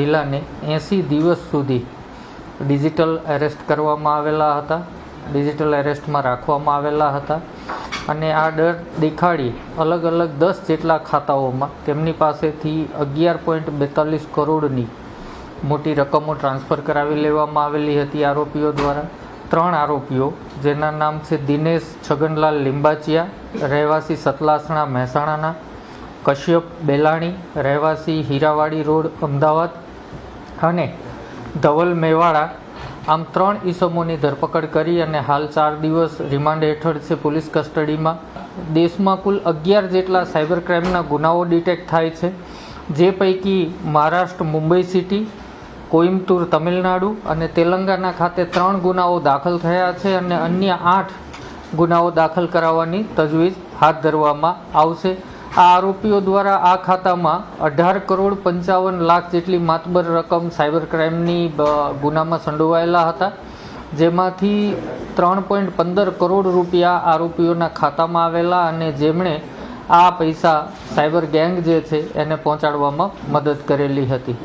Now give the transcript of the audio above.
મહિલાને એંસી દિવસ સુધી ડિજિટલ એરેસ્ટ કરવામાં આવેલા હતા. ડિજિટલ એરેસ્ટમાં રાખવામાં આવેલા હતા. અને આ ડર દેખાડી અલગ અલગ દસ જેટલા ખાતાઓમાં તેમની પાસેથી અગિયાર પોઈન્ટ બેતાલીસ કરોડની મોટી રકમો ટ્રાન્સફર કરાવી લેવામાં આવેલી હતી આરોપીઓ દ્વારા. ત્રણ આરોપીઓ, જેના નામ છે દિનેશ છગનલાલ લિંબાચિયા, રહેવાસી સતલાસણા મહેસાણાના, કશ્યપ બેલાણી, રહેવાસી હીરાવાડી રોડ, અમદાવાદ અને ધવલ મેવાડા આમ ત્રણ ઈસમોની ધરપકડ કરી અને હાલ ચાર દિવસ રિમાન્ડ હેઠળ છે પોલીસ કસ્ટડીમાં. દેશમાં કુલ અગિયાર જેટલા સાયબર ક્રાઇમના ગુનાઓ ડિટેક્ટ થાય છે, જે પૈકી મહારાષ્ટ્ર, મુંબઈ સિટી, કોઇમ્બતુર, તમિલનાડુ અને તેલંગાના ખાતે ત્રણ ગુનાઓ દાખલ થયા છે અને અન્ય આઠ ગુનાઓ દાખલ કરાવવાની તજવીજ હાથ ધરવામાં આવશે. આ આરોપીઓ દ્વારા આ ખાતામાં અઢાર કરોડ પંચાવન લાખ જેટલી માતબર રકમ સાયબર ક્રાઇમની ગુનામાં સંડોવાયેલા હતા. જેમાંથી ત્રણ પોઈન્ટ પંદર કરોડ રૂપિયા આરોપીઓના ખાતામાં આવેલા અને જેમણે આ પૈસા સાયબર ગેંગ જે છે એને પહોંચાડવામાં મદદ કરેલી હતી.